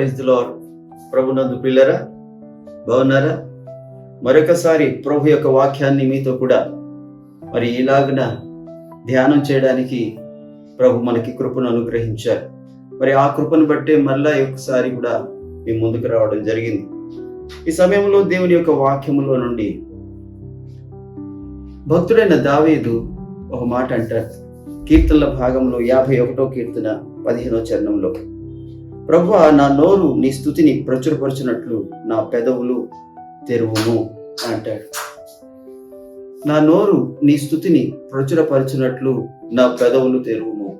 ప్రైజ్లో ప్రభునందు పిల్లరా బాగున్నారా? మరొకసారి ప్రభు యొక్క వాక్యాన్ని మీతో కూడా మరి ఇలాగున ధ్యానం చేయడానికి ప్రభు మనకి కృపను అనుగ్రహించారు. మరి ఆ కృపను బట్టే మళ్ళా ఒకసారి కూడా మీ ముందుకు రావడం జరిగింది. ఈ సమయంలో దేవుని యొక్క వాక్యములో నుండి భక్తుడైన దావేదు ఒక మాట అంటారు. కీర్తనల భాగంలో యాభై ఒకటో కీర్తన పదిహేనో చరణంలో. ప్రభు నా నోరు నీ స్థుతిని ప్రచురపరచినట్లు నా పెదవులు తెరువును అంటాడు. నా నోరు నీ స్థుతిని ప్రచురపరచినట్లు నా పెదవులు తెరువును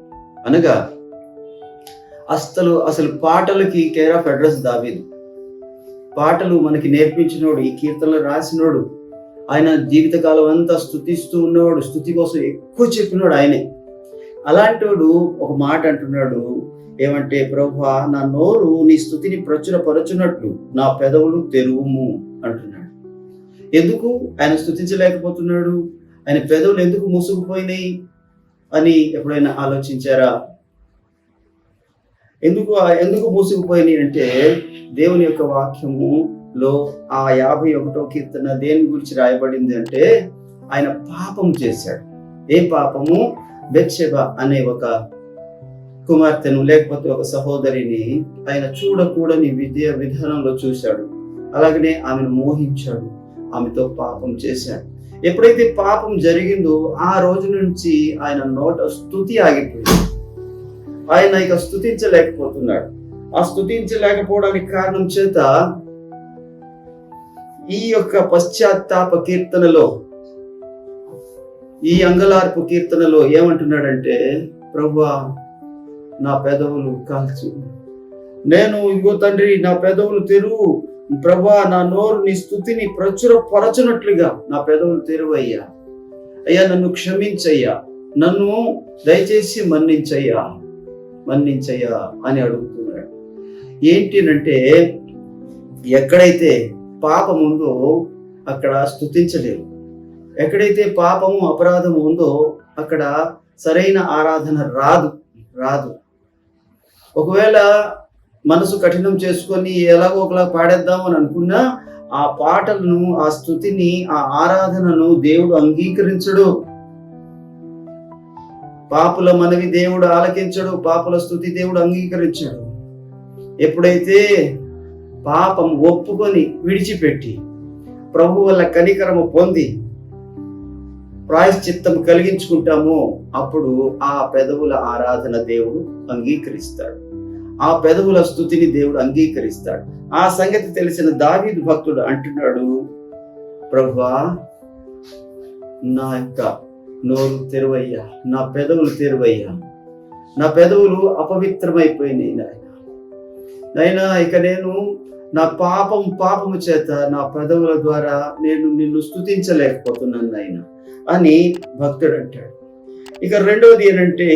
అనగా అసలు అసలు పాటలకి కేర్ ఆఫ్ అడ్రస్ దావీదు. పాటలు మనకి నేర్పించినోడు ఈ కీర్తనలు రాసినోడు ఆయన జీవితకాలం అంతా స్థుతిస్తూ ఉన్నవాడు స్థుతి కోసం ఎక్కువ చెప్పినోడు ఆయనే. అలాంటోడు ఒక మాట అంటున్నాడు ఏమంటే ప్రభా నా నోరు నీ స్థుతిని ప్రచురపరచున్నట్లు నా పెదవులు తెరువుము అంటున్నాడు. ఎందుకు? ఆయన స్థుతించలేకపోతున్నాడు ఆయన పెదవులు ఎందుకు మూసుకుపోయినాయి అని ఎప్పుడైనా ఆలోచించారా? ఎందుకు ఎందుకు మూసుకుపోయినాయి అంటే దేవుని యొక్క వాక్యములో ఆ యాభై ఒకటో కీర్తన దేని గురించి రాయబడింది అంటే ఆయన పాపం చేశాడు. ఏ పాపము? బెత్షెబ అనే ఒక కుమార్తెను లేకపోతే ఒక సహోదరిని ఆయన చూడకూడని విద్య విధానంలో చూశాడు. అలాగనే ఆమెను మోహించాడు. ఆమెతో పాపం చేశాడు. ఎప్పుడైతే పాపం జరిగిందో ఆ రోజు నుంచి ఆయన నోట స్థుతి ఆగిపోయింది. ఆయన ఇక స్థుతించలేకపోతున్నాడు. ఆ స్థుతించలేకపోవడానికి కారణం చేత ఈ యొక్క పశ్చాత్తాప కీర్తనలో ఈ అంగలార్పు కీర్తనలో ఏమంటున్నాడంటే ప్రభా నా పెదవులు కాల్చు. నేను ఇగో తండ్రి నా పెదవులు తెరువు. ప్రభా నా నోరు నీ స్థుతిని ప్రచుర పరచునట్లుగా నా పెదవులు తెరువయ్యా. అయ్యా నన్ను క్షమించయ్యా. నన్ను దయచేసి మన్నించయ్యా. మన్నించయ్యా అని అడుగుతున్నాడు. ఏంటినంటే ఎక్కడైతే పాపం ఉందో అక్కడ స్థుతించలేరు ఎక్కడైతే పాపము అపరాధము ఉందో అక్కడ సరైన ఆరాధన రాదు. రాదు. ఒకవేళ మనసు కఠినం చేసుకొని ఎలాగో ఒకలా పాడేద్దాం అని అనుకున్నా ఆ పాటలను ఆ స్థుతిని ఆ ఆరాధనను దేవుడు అంగీకరించడు. పాపుల మనవి దేవుడు ఆలకించడు పాపుల స్థుతి దేవుడు అంగీకరించడు. ఎప్పుడైతే పాపం ఒప్పుకొని విడిచిపెట్టి ప్రభు వల్ల కనికరము పొంది ప్రాయశ్చిత్తం కలిగించుకుంటామో అప్పుడు ఆ పెదవుల ఆరాధన దేవుడు అంగీకరిస్తాడు. ఆ పెదవుల స్థుతిని దేవుడు అంగీకరిస్తాడు. ఆ సంగతి తెలిసిన దావీదు భక్తుడు అంటున్నాడు ప్రభువా నా యొక్క నోరు తెరువయ్యా నా పెదవులు తెరువయ్యా. నా పెదవులు అపవిత్రమైపోయినాయి నాయన. నాయనా ఇక నేను నా పాపం పాపము చేత నా పెదవుల ద్వారా నేను నిన్ను స్థుతించలేకపోతున్నాను ఆయన అని భక్తుడు అంటాడు. ఇక రెండవది ఏంటంటే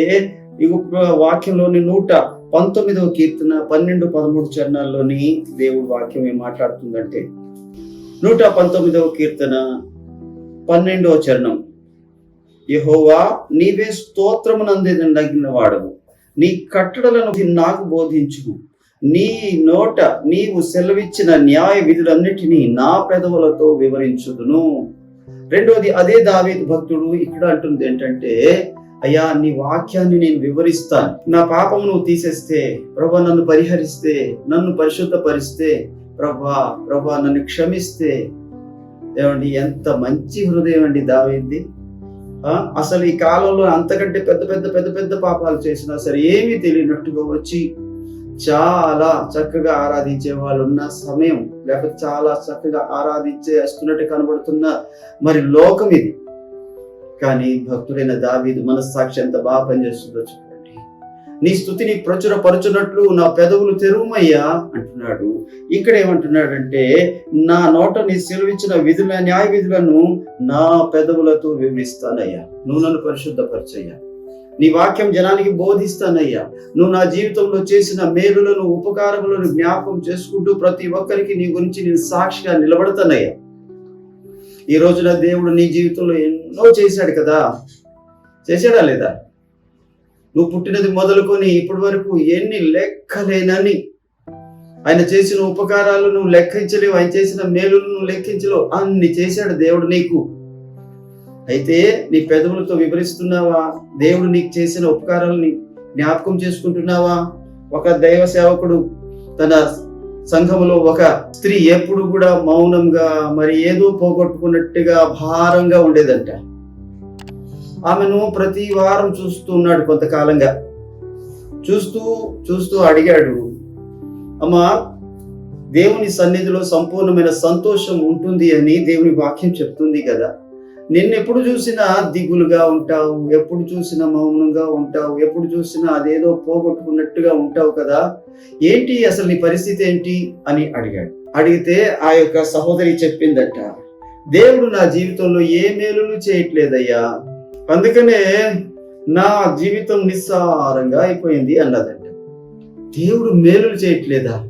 వాక్యంలోని నూట పంతొమ్మిదవ కీర్తన పన్నెండు పదమూడు చరణాల్లోని దేవుడు వాక్యం ఏం మాట్లాడుతుందంటే నూట పంతొమ్మిదవ కీర్తన పన్నెండవ చరణం. యహోవా నీవే స్తోత్రమునందిన వాడవు నీ కట్టడలను నాకు బోధించుము. నీ నోట నీవు సెలవిచ్చిన న్యాయ విధులన్నిటినీ నా పెదవులతో వివరించుదును. రెండోది అదే దావేది భక్తుడు ఇక్కడ అంటుంది ఏంటంటే అయ్యా నీ వాక్యాన్ని నేను వివరిస్తాను. నా పాపం నువ్వు తీసేస్తే ప్రభా నన్ను పరిహరిస్తే నన్ను పరిశుద్ధపరిస్తే ప్రభా ప్రభా నన్ను క్షమిస్తే. ఏమండి ఎంత మంచి హృదయం అండి దావేది అసలు ఈ కాలంలో అంతకంటే పెద్ద పెద్ద పెద్ద పెద్ద పాపాలు చేసినా సరే ఏమీ తెలియనట్టుగా వచ్చి చాలా చక్కగా ఆరాధించే వాళ్ళు ఉన్న సమయం లేకపోతే చాలా చక్కగా ఆరాధించే వస్తున్నట్టు కనబడుతున్న మరి లోకం ఇది. కానీ భక్తుడైన దావీదు మనస్సాక్షి ఎంత బాగా పనిచేస్తుందో చూడండి నీ స్థుతిని ప్రచురపరచునట్లు నా పెదవులు తెరువుమయ్యా అంటున్నాడు. ఇక్కడ ఏమంటున్నాడంటే నా నోట నీ సెలవిచ్చిన విధుల న్యాయ విధులను నా పెదవులతో వివరిస్తానయ్యా. నువ్వు నన్ను పరిశుద్ధపరచయ్యా. నీ వాక్యం జనానికి బోధిస్తానయ్యా. నువ్వు నా జీవితంలో చేసిన మేలులను ఉపకారములను జ్ఞాపకం చేసుకుంటూ ప్రతి ఒక్కరికి నీ గురించి నేను సాక్షిగా నిలబడతానయ్యా. ఈ రోజున దేవుడు నీ జీవితంలో ఎన్నో చేశాడు కదా. చేశాడా లేదా? నువ్వు పుట్టినది మొదలుకొని ఇప్పటి వరకు ఎన్ని లెక్కలేనని. ఆయన చేసిన ఉపకారాలు నువ్వు లెక్కించలేవు ఆయన చేసిన మేలులను నువ్వు లెక్కించలేవు. అన్ని చేశాడు దేవుడు నీకు. అయితే నీ పెదవులతో వివరిస్తున్నావా? దేవుడు నీకు చేసిన ఉపకారాలని జ్ఞాపకం చేసుకుంటున్నావా? ఒక దైవ సేవకుడు తన సంఘములో ఒక స్త్రీ ఎప్పుడు కూడా మౌనంగా మరి ఏదో పోగొట్టుకున్నట్టుగా భారంగా ఉండేదంట. ఆమెను ప్రతి వారం చూస్తున్నాడు కొంతకాలంగా. చూస్తూ చూస్తూ అడిగాడు అమ్మా దేవుని సన్నిధిలో సంపూర్ణమైన సంతోషం ఉంటుంది అని దేవుని వాక్యం చెప్తుంది కదా? నిన్నెప్పుడు చూసినా దిగులుగా ఉంటావు ఎప్పుడు చూసినా మౌనంగా ఉంటావు ఎప్పుడు చూసినా అదేదో పోగొట్టుకున్నట్టుగా ఉంటావు కదా. ఏంటి అసలు నీ పరిస్థితి ఏంటి అని అడిగాడు. అడిగితే ఆ యొక్క సహోదరి చెప్పిందట దేవుడు నా జీవితంలో ఏ మేలులు చేయట్లేదయ్యా. అందుకనే నా జీవితం నిస్సారంగా అయిపోయింది అన్నదంట. దేవుడు మేలులు చేయట్లేదా?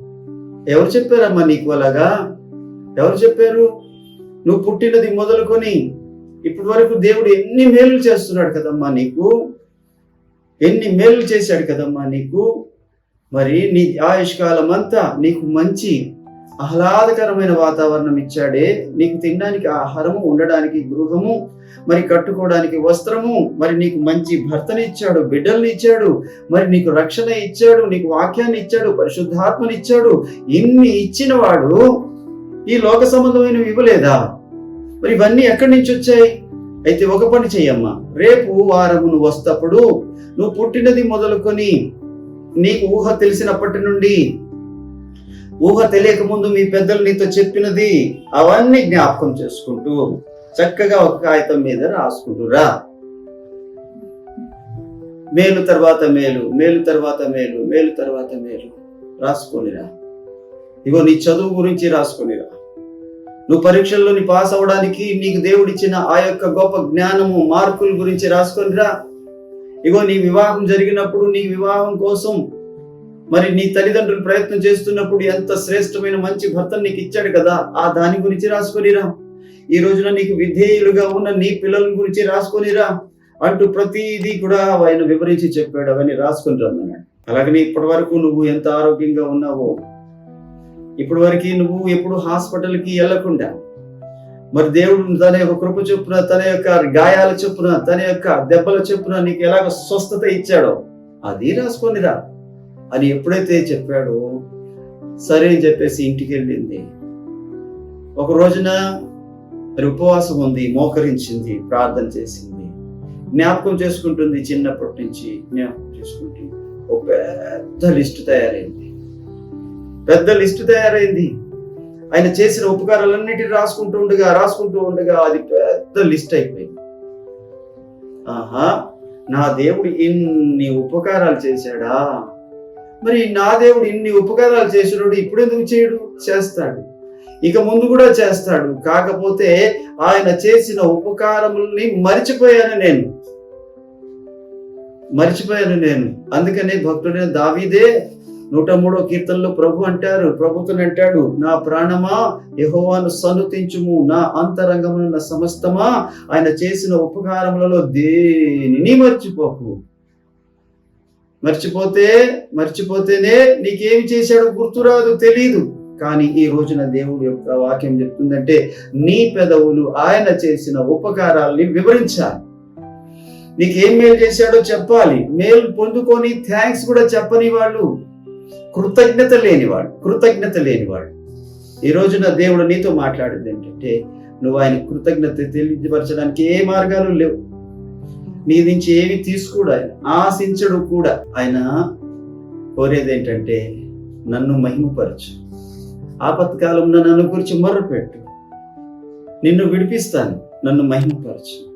ఎవరు చెప్పారమ్మా నీకు అలాగా? ఎవరు చెప్పారు? నువ్వు పుట్టినది మొదలుకొని ఇప్పటి వరకు దేవుడు ఎన్ని మేలు చేస్తున్నాడు కదమ్మా నీకు? ఎన్ని మేలు చేశాడు కదమ్మా నీకు? మరి నీ ఆయుష్కాలం అంతా నీకు మంచి ఆహ్లాదకరమైన వాతావరణం ఇచ్చాడే. నీకు తినడానికి ఆహారము ఉండడానికి గృహము మరి కట్టుకోవడానికి వస్త్రము మరి నీకు మంచి భర్తని ఇచ్చాడు బిడ్డల్ని ఇచ్చాడు మరి నీకు రక్షణ ఇచ్చాడు నీకు వాక్యాన్ని ఇచ్చాడు పరిశుద్ధాత్మని ఇచ్చాడు. ఇన్ని ఇచ్చిన వాడు ఈ లోక సంబంధమైనవి ఇవ్వలేదా? మరి ఇవన్నీ ఎక్కడి నుంచి వచ్చాయి? అయితే ఒక పని చెయ్యమ్మా. రేపు వారము నువ్వు వస్తప్పుడు నువ్వు పుట్టినది మొదలుకొని నీకు ఊహ తెలిసినప్పటి నుండి ఊహ తెలియక ముందు మీ పెద్దలు నీతో చెప్పినది అవన్నీ జ్ఞాపకం చేసుకుంటూ చక్కగా ఒక కాగితం మీద రాసుకుంటురా మేలు తర్వాత మేలు మేలు తర్వాత మేలు మేలు తర్వాత మేలు. రాసుకొనిరా ఇగో నీ చదువు గురించి రాసుకొనిరా నువ్వు పరీక్షల్లో నీ పాస్ అవ్వడానికి నీకు దేవుడిచ్చిన ఆ యొక్క గొప్ప జ్ఞానము మార్కుల గురించి రాసుకొనిరా ఇగో నీ వివాహం జరిగినప్పుడు నీ వివాహం కోసం మరి నీ తల్లిదండ్రులు ప్రయత్నం చేస్తున్నప్పుడు ఎంత శ్రేష్టమైన మంచి భర్తను నీకు ఇచ్చాడు కదా ఆ దాని గురించి రాసుకొనిరా ఈ రోజున నీకు విధేయులుగా ఉన్న నీ పిల్లల గురించి రాసుకొనిరా అంటూ ప్రతిదీ కూడా ఆయన వివరించి చెప్పాడు అవన్నీ రాసుకొని రమ్మన్నాడు. అలాగనే ఇప్పటి వరకు నువ్వు ఎంత ఆరోగ్యంగా ఉన్నావో ఇప్పటి వరకు నువ్వు ఎప్పుడు హాస్పిటల్కి వెళ్ళకుండా మరి దేవుడు తన యొక్క కృప చొప్పున తన యొక్క గాయాల చొప్పున తన యొక్క దెబ్బల చొప్పున నీకు ఎలాగ స్వస్థత ఇచ్చాడో అది రాసుకొనిరా అని ఎప్పుడైతే చెప్పాడో సరే అని చెప్పేసి ఇంటికి వెళ్ళింది. ఒక రోజున మరి ఉపవాసం ఉంది మోకరించింది ప్రార్థన చేసింది. జ్ఞాపకం చేసుకుంటుంది చిన్నప్పటి నుంచి జ్ఞాపకం చేసుకుంటుంది ఒక పెద్ద లిస్ట్ తయారైంది. పెద్ద లిస్టు తయారైంది. ఆయన చేసిన ఉపకారాలన్నిటి రాసుకుంటూ ఉండగా రాసుకుంటూ ఉండగా అది పెద్ద లిస్ట్ అయిపోయింది. ఆహా నా దేవుడు ఇన్ని ఉపకారాలు చేశాడా? మరి నా దేవుడు ఇన్ని ఉపకారాలు చేసినాడు ఇప్పుడు ఎందుకు చేయడు? చేస్తాడు. ఇక ముందు కూడా చేస్తాడు. కాకపోతే ఆయన చేసిన ఉపకారముల్ని మరిచిపోయాను నేను. మరిచిపోయాను నేను. అందుకనే భక్తుడైన దావీదే నూట మూడో కీర్తనలో ప్రభు అంటారు ప్రభుత్వం అంటాడు నా ప్రాణమా యహోవాను సనుతించుము నా అంతరంగమున సమస్తమా ఆయన చేసిన ఉపకారములలో దేనిని మర్చిపోకు? మర్చిపోతే మర్చిపోతేనే నీకేం చేశాడో గుర్తురాదు తెలీదు. కానీ ఈ రోజున దేవుడు యొక్క వాక్యం చెప్తుందంటే నీ పెదవులు ఆయన చేసిన ఉపకారాల్ని వివరించాలి. నీకేం మేలు చేశాడో చెప్పాలి. మేలు పొందుకొని థ్యాంక్స్ కూడా చెప్పని వాళ్ళు. కృతజ్ఞత లేనివాడు కృతజ్ఞత లేనివాడు. ఈ రోజున దేవుడు నీతో మాట్లాడింది ఏంటంటే నువ్వు ఆయన కృతజ్ఞత తెలియపరచడానికి ఏ మార్గాలు లేవు. నీ నుంచి ఏమి తీసుకుడు ఆయన ఆశించడు కూడా. ఆయన కోరేది ఏంటంటే నన్ను మహిమపరచు. ఆపత్కాలంలో నన్ను గురించి మొర్రపెట్టు నిన్ను విడిపిస్తాను నన్ను మహిమపరచు.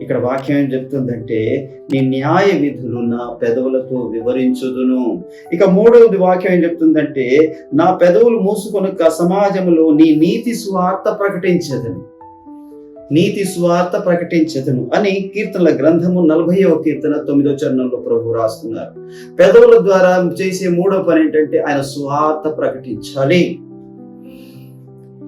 ఇక్కడ వాక్యం ఏం చెప్తుందంటే నీ న్యాయ విధులు నా పెదవులతో వివరించుదును. ఇక మూడవది వాక్యం ఏం చెప్తుందంటే నా పెదవులు మూసుకొనక సమాజంలో నీ నీతి స్వార్థ ప్రకటించదును. నీతి స్వార్థ ప్రకటించదును అని కీర్తనల గ్రంథము నలభైవ కీర్తన తొమ్మిదో చరణంలో ప్రభు రాస్తున్నారు. పెదవుల ద్వారా చేసే మూడో పని ఏంటంటే ఆయన స్వార్థ ప్రకటించాలి.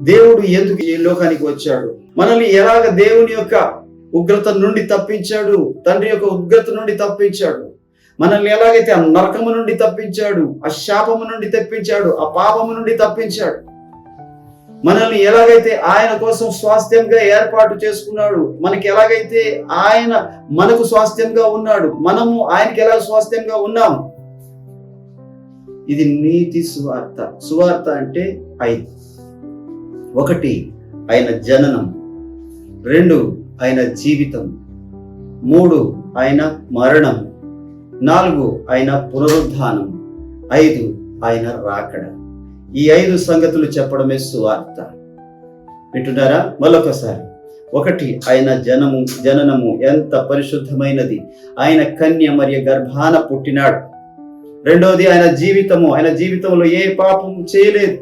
దేవుడు ఎందుకు ఈ లోకానికి వచ్చాడు? మనల్ని ఎలాగ దేవుని యొక్క ఉగ్రత నుండి తప్పించాడు. తండ్రి యొక్క ఉగ్రత నుండి తప్పించాడు. మనల్ని ఎలాగైతే ఆ నరకము నుండి తప్పించాడు ఆ శాపము నుండి తప్పించాడు ఆ పాపము నుండి తప్పించాడు. మనల్ని ఎలాగైతే ఆయన కోసం స్వాస్థ్యంగా ఏర్పాటు చేసుకున్నాడు మనకి ఎలాగైతే ఆయన మనకు స్వాస్థ్యంగా ఉన్నాడు మనము ఆయనకి ఎలా స్వాస్థ్యంగా ఉన్నాము ఇది నీతి సువార్త. సువార్త అంటే ఐదు. ఒకటి ఆయన జననం. రెండు ఆయన జీవితం. మూడు ఆయన మరణం. నాలుగు ఆయన పునరుద్ధానం. ఐదు ఆయన రాకడ. ఈ ఐదు సంగతులు చెప్పడమే సువార్త. వింటున్నారా? మరొకసారి. ఒకటి ఆయన జనము జననము ఎంత పరిశుద్ధమైనది. ఆయన కన్య మరియు గర్భాన పుట్టినాడు. రెండవది ఆయన జీవితము. ఆయన జీవితంలో ఏ పాపం చేయలేదు.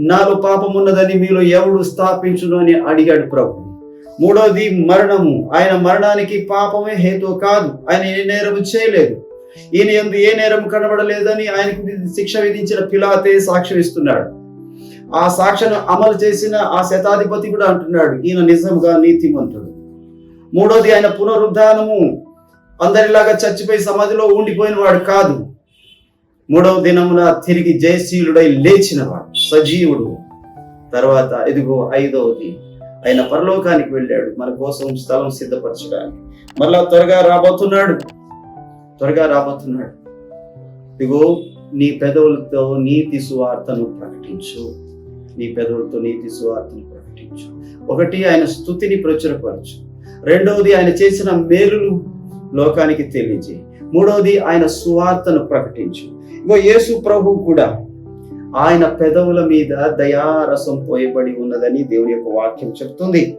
నాలో పాపం ఉన్నదని మీలో ఎవడు స్థాపించును అని అడిగాడు ప్రభు. మూడవది మరణము. ఆయన మరణానికి పాపమే హేతు కాదు. ఆయన ఏ నేరము చేయలేదు. ఈయన ఎందు ఏ నేరం కనబడలేదని ఆయనకు శిక్ష విధించిన పిలాతే సాక్ష్యం ఇస్తున్నాడు. ఆ సాక్షను అమలు చేసిన ఆ శతాధిపతి కూడా అంటున్నాడు ఈయన నిజంగా నీతిమంతుడు. మూడోది ఆయన పునరుద్ధానము. అందరిలాగా చచ్చిపోయి సమాధిలో ఉండిపోయిన వాడు కాదు. మూడవ దినమున తిరిగి జయశీలుడై లేచినవాడు సజీవుడు. తర్వాత ఇదిగో ఐదవది. ఆయన పరలోకానికి వెళ్ళాడు. మన కోసం స్థలం సిద్ధపరచడానికి. మరలా త్వరగా రాబోతున్నాడు. త్వరగా రాబోతున్నాడు. ఇదిగో నీ పెదవులతో నీతి సువార్తను ప్రకటించు. నీ పెదవులతో నీతి సువార్తను ప్రకటించు. ఒకటి ఆయన స్థుతిని ప్రచురపరచు. రెండవది ఆయన చేసిన మేలులు లోకానికి తెలియజేయి. మూడవది ఆయన సువార్తను ప్రకటించు. ఇగో యేసు ప్రభు కూడా ఆయన పెదవుల మీద దయారసం పోయబడి ఉన్నదని దేవుని యొక్క వాక్యం చెప్తుంది.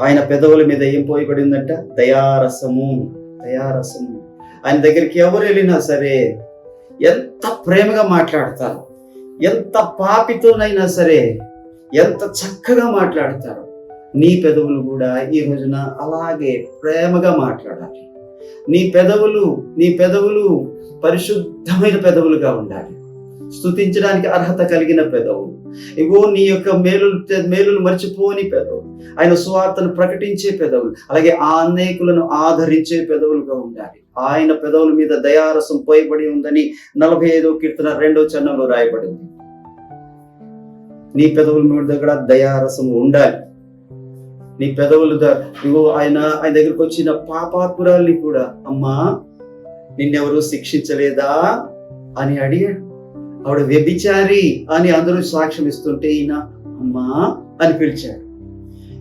ఆయన పెదవుల మీద ఏం పోయబడి ఉందంట? దయారసము. దయారసము. ఆయన దగ్గరికి ఎవరు వెళ్ళినా సరే ఎంత ప్రేమగా మాట్లాడతారు ఎంత పాపితోనైనా సరే ఎంత చక్కగా మాట్లాడతారు నీ పెదవులు కూడా ఈ రోజున అలాగే ప్రేమగా మాట్లాడాలి. నీ పెదవులు నీ పెదవులు పరిశుద్ధమైన పెదవులుగా ఉండాలి. స్తుతించడానికి అర్హత కలిగిన పెదవులు ఇగో నీ యొక్క మేలు మేలులు మర్చిపోని పెదవులు ఆయన సువార్తను ప్రకటించే పెదవులు. అలాగే ఆ అనేకులను ఆదరించే పెదవులుగా ఉండాలి. ఆయన పెదవుల మీద దయారసం పోయబడి ఉందని నలభై ఐదో కీర్తన రెండో చరణంలో రాయబడింది. నీ పెదవుల మీద దగ్గర దయారసం ఉండాలి. నీ పెదవులు నువ్వు ఆయన ఆయన దగ్గరకు వచ్చిన పాపాత్మురాల్ని కూడా అమ్మా నిన్నెవరు శిక్షించలేదా? అని అడిగాడు. ఆవిడ వ్యభిచారి అని అందరూ సాక్ష్యం ఇస్తుంటే ఈయన అమ్మా అని పిలిచాడు.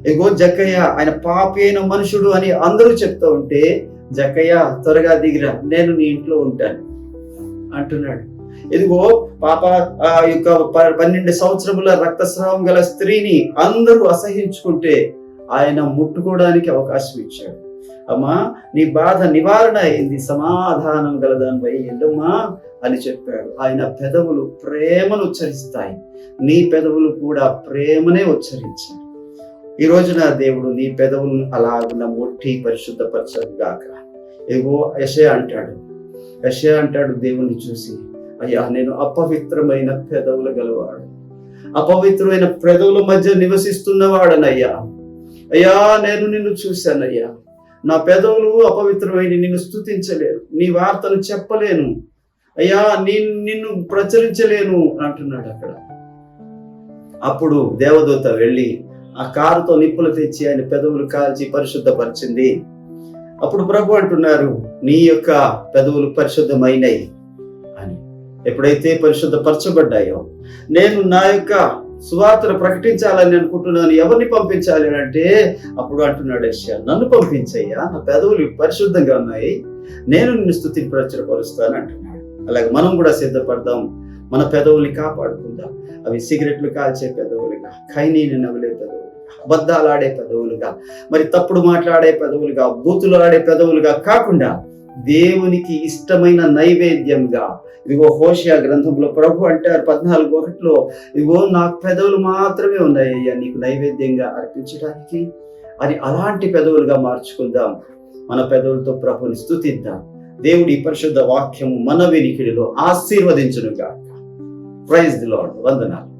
ఎగో జక్కయ్య ఆయన పాపి అయిన మనుషుడు అని అందరూ చెప్తూ ఉంటే జక్కయ్య త్వరగా దిగిరా నేను నీ ఇంట్లో ఉంటాను అంటున్నాడు. ఇదిగో పాప ఆ యొక్క ప- పన్నెండు సంవత్సరముల రక్తస్రావం గల స్త్రీని అందరూ అసహించుకుంటే ఆయన ముట్టుకోవడానికి అవకాశం ఇచ్చాడు. అమ్మా నీ బాధ నివారణ అయింది సమాధానం గలదానిపై వెళ్ళమ్మా అని చెప్పాడు. ఆయన పెదవులు ప్రేమను ఉచ్చరిస్తాయి. నీ పెదవులు కూడా ప్రేమనే ఉచ్చరించాయి. ఈ రోజున దేవుడు నీ పెదవులను అలాగున్న మొట్టి పరిశుద్ధపరచగాక ఏవో యశ అంటాడు. యశ అంటాడు దేవుణ్ణి చూసి అయ్యా నేను అపవిత్రమైన పెదవులు గలవాడు. అపవిత్రమైన పెదవుల మధ్య నివసిస్తున్నవాడనయ్యా అయ్యా నేను నిన్ను చూశానయ్యా. నా పెదవులు అపవిత్రమైన నిన్ను స్తుతించలేను. నీ వార్తను చెప్పలేను. అయ్యా నీ నిన్ను ప్రచురించలేను అంటున్నాడు అక్కడ. అప్పుడు దేవదూత వెళ్ళి ఆ కారుతో నిప్పులు తెచ్చి ఆయన పెదవులు కాల్చి పరిశుద్ధపరిచింది. అప్పుడు ప్రభు అంటున్నారు నీ యొక్క పెదవులు పరిశుద్ధమైనవి అని. ఎప్పుడైతే పరిశుద్ధపరచబడ్డాయో నేను నా యొక్క సువార్తను ప్రకటించాలని అనుకుంటున్నాను. ఎవరిని పంపించాలి అంటే అప్పుడు అంటున్నాడు యశ్యా నన్ను పంపించయ్యా నా పెదవులు పరిశుద్ధంగా ఉన్నాయి. నేను నిన్ను స్థుతి ప్రచురపరుస్తాను అంటున్నాడు. అలాగే మనం కూడా సిద్ధపడదాం. మన పెదవుల్ని కాపాడుకుందాం. అవి సిగరెట్లు కాల్చే పెదవులుగా ఖైనీని నవ్వలే పెదవులుగా అబద్ధాలు ఆడే పెదవులుగా మరి తప్పుడు మాట్లాడే పెదవులుగా బూతులు ఆడే పెదవులుగా కాకుండా దేవునికి ఇష్టమైన నైవేద్యంగా. ఇదిగో హోషియా గ్రంథంలో ప్రభు అంటారు పద్నాలుగు ఒకటిలో ఇదిగో నాకు పెదవులు మాత్రమే ఉన్నాయి అయ్యా నీకు నైవేద్యంగా అర్పించడానికి. అని అలాంటి పెదవులుగా మార్చుకుందాం. మన పెదవులతో ప్రభుని స్థుతిద్దాం దేవుడి పరిశుద్ధ వాక్యము మన వినికిడిలో ఆశీర్వదించునుగా ప్రైజ్ ది లాడ్ వందనాలు.